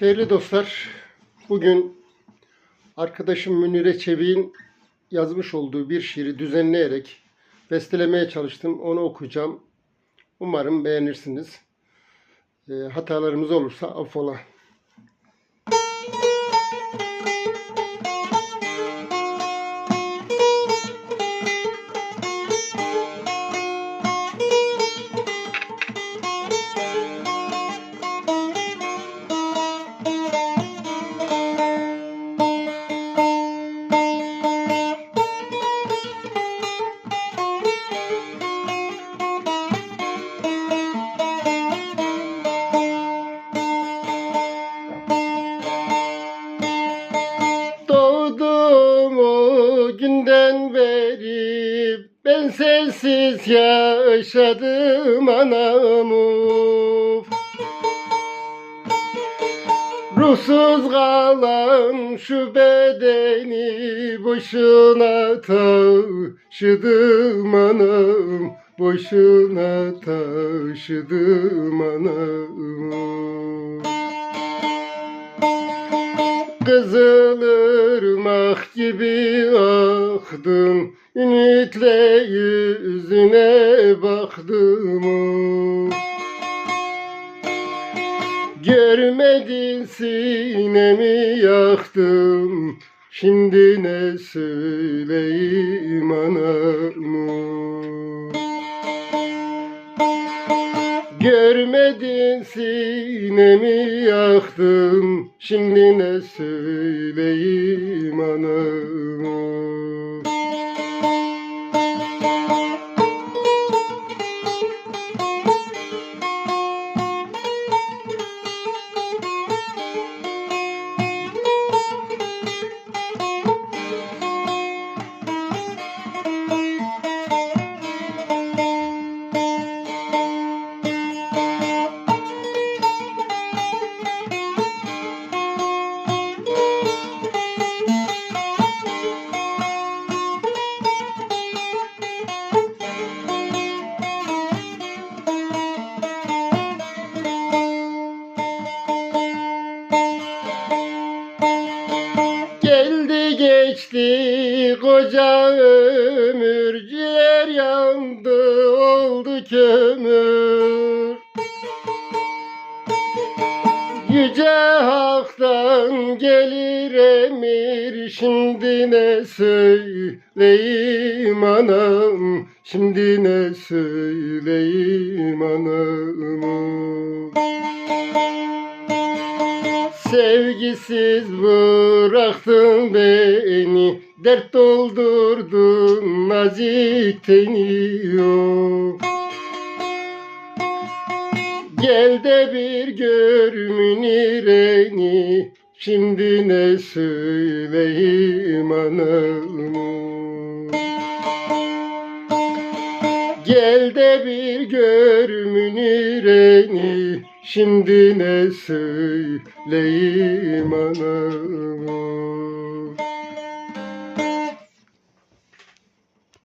Değerli dostlar, bugün arkadaşım Münire Çevik'in yazmış olduğu bir şiiri düzenleyerek bestelemeye çalıştım. Onu okuyacağım. Umarım beğenirsiniz. Ee, hatalarımız olursa affola. Ben sensiz yaşadım anam. Ruhsuz kalan şu bedeni boşuna taşıdım anam Boşuna taşıdım anam Kızılırmak gibi aktım. Ümitle yüzüne baktım. Görmedin sinemi yaktım. Şimdi ne söyleyeyim anam Görmedin sinemi yaktım Şimdi ne söyleyeyim anam koca ömür Ciğer yandı oldu kömür. Yüce haktan gelir emir Şimdi ne söyleyeyim anam? Şimdi ne söyleyeyim anam Sevgisiz bıraktın beni Dert doldurdun nazik teni Gel de bir gör münireni Şimdi ne söyleyeyim anam Gel de bir gör münireni Şimdi ne söyleyeyim anam